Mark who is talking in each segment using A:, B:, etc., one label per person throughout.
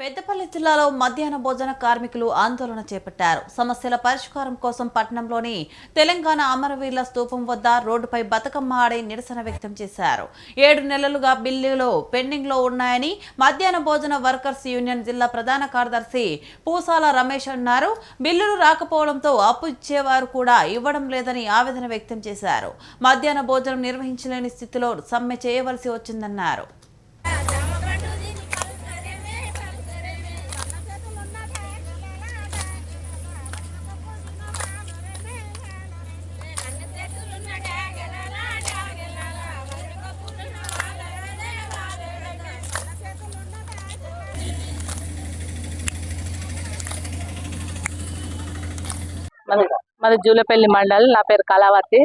A: పెద్దపల్లి జిల్లాలో మధ్యాహ్న భోజన కార్మికులు ఆందోళన చేపట్టారు. సమస్యల పరిష్కారం కోసం పట్టణంలోని తెలంగాణ అమరవీరుల స్తూపం వద్ద రోడ్డుపై బతుకమ్మ ఆడే నిరసన వ్యక్తం చేశారు. ఏడు నెలలుగా బిల్లులు పెండింగ్లో ఉన్నాయని మధ్యాహ్న భోజన వర్కర్స్ యూనియన్ జిల్లా ప్రధాన కార్యదర్శి పూసాల రమేష్ అన్నారు. బిల్లులు రాకపోవడంతో అప్పు ఇచ్చేవారు కూడా ఇవ్వడం లేదని ఆవేదన వ్యక్తం చేశారు. మధ్యాహ్న భోజనం నిర్వహించలేని స్థితిలో సమ్మె చేయవలసి వచ్చిందన్నారు.
B: మన మాది జూలపల్లి మండల్ నా పేరు కళావతి.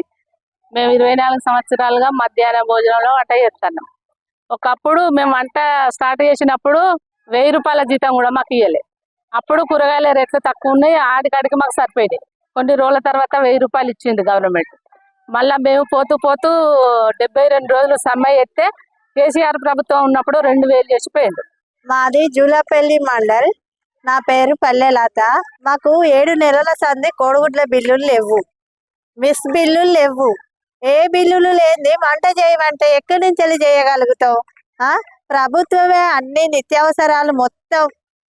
B: మేము ఇరవై నాలుగు సంవత్సరాలుగా మధ్యాహ్న భోజనంలో వంట చేస్తున్నాం. ఒకప్పుడు మేము వంట స్టార్ట్ చేసినప్పుడు వెయ్యి రూపాయల జీతం కూడా మాకు ఇవ్వలే అప్పుడు కూరగాయల రేట్లు తక్కువ ఉన్నాయి ఆడికాడికి మాకు సరిపోయినాయి. కొన్ని రోజుల తర్వాత వెయ్యి రూపాయలు ఇచ్చింది గవర్నమెంట్. మళ్ళా మేము పోతూ పోతూ డెబ్బై రెండు రోజులు సమ్మె ఎత్తే కేసీఆర్ ప్రభుత్వం ఉన్నప్పుడు రెండు వేలు చేసిపోయింది.
C: మాది జూలపల్లి మండల్. నా పేరు పల్లెలాత మాకు ఏడు నెలల సంది కోడిగుడ్ల బిల్లులు లేవు. మిస్ బిల్లులు లేవు. ఏ బిల్లులు లేని వంట చేయమంటే ఎక్కడి నుంచి వెళ్ళి చేయగలుగుతావు? ఆ? ప్రభుత్వమే అన్ని నిత్యావసరాలు మొత్తం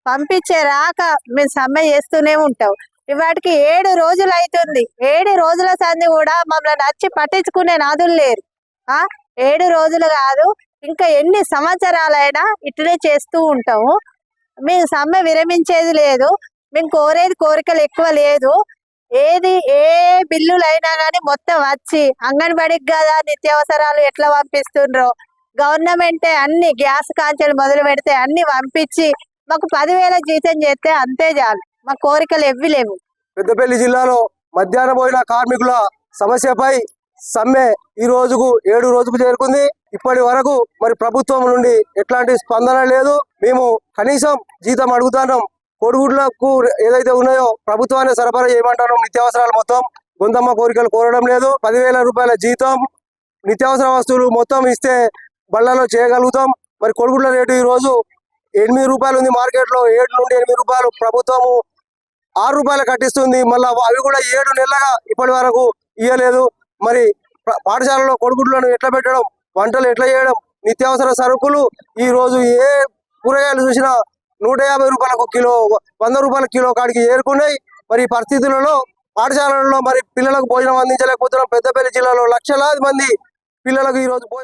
C: పంపించే రాక మేము సమ్మె చేస్తూనే ఉంటాం. ఇవాటికి ఏడు రోజులు అవుతుంది ఏడు రోజుల సంది కూడా మమ్మల్ని నచ్చి పట్టించుకునే నాదులు లేరు. ఆ? ఏడు రోజులు కాదు ఇంకా ఎన్ని సంవత్సరాలైనా ఇట్లే చేస్తూ ఉంటాము. మేము సమ్మె విరమించేది లేదు. మేము కోరేది కోరికలు ఎక్కువ లేదు. ఏది ఏ బిల్లులు అయినా కానీ మొత్తం వచ్చి అంగన్వాడికి కదా నిత్యావసరాలు ఎట్లా పంపిస్తుండ్రో. గవర్నమెంటే అన్ని గ్యాస్ కాంచెలు మొదలు పెడితే అన్ని పంపించి మాకు పదివేల జీతం చేస్తే అంతే చాలు. మా కోరికలు ఎవ్వి లేవు.
D: పెద్దపల్లి జిల్లాలో మధ్యాహ్న భోజన కార్మికుల సమస్యపై సమ్మె ఈ రోజుకు ఏడు రోజుకు చేరుకుంది. ఇప్పటి వరకు మరి ప్రభుత్వం నుండి ఎట్లాంటి స్పందన లేదు. మేము కనీసం జీతం అడుగుతున్నాం. కోడిగుడ్లకు ఏదైతే ఉన్నాయో ప్రభుత్వాన్ని సరఫరా చేయమంటున్నాం నిత్యావసరాలు మొత్తం. గొంతమ్మ కోరికలు కోరడం లేదు. పదివేల రూపాయల జీతం నిత్యావసర వస్తువులు మొత్తం ఇస్తే బళ్ళలో చేయగలుగుతాం. మరి కొడుగుడ్ల రేటు ఈ రోజు ఎనిమిది రూపాయలు ఉంది మార్కెట్లో ఏడు నుండి ఎనిమిది రూపాయలు ప్రభుత్వము ఆరు రూపాయలు కట్టిస్తుంది. మళ్ళీ అవి కూడా ఏడు నెలలుగా ఇప్పటి వరకు ఇయ్యలేదు. మరి పాఠశాలలో కొడుకుడ్లను ఎట్లా పెట్టడం వంటలు ఎట్లా చేయడం నిత్యావసర సరుకులు ఈ రోజు ఏ కూరగాయలు చూసినా నూట యాభై రూపాయలకు కిలో వంద రూపాయల కిలో కాడికి ఏరుకున్నాయి మరి పరిస్థితులలో పాఠశాలల్లో మరి పిల్లలకు భోజనం అందించలేకపోతున్నాం. పెద్దపల్లి జిల్లాలో లక్షలాది మంది పిల్లలకు ఈ రోజు భోజనం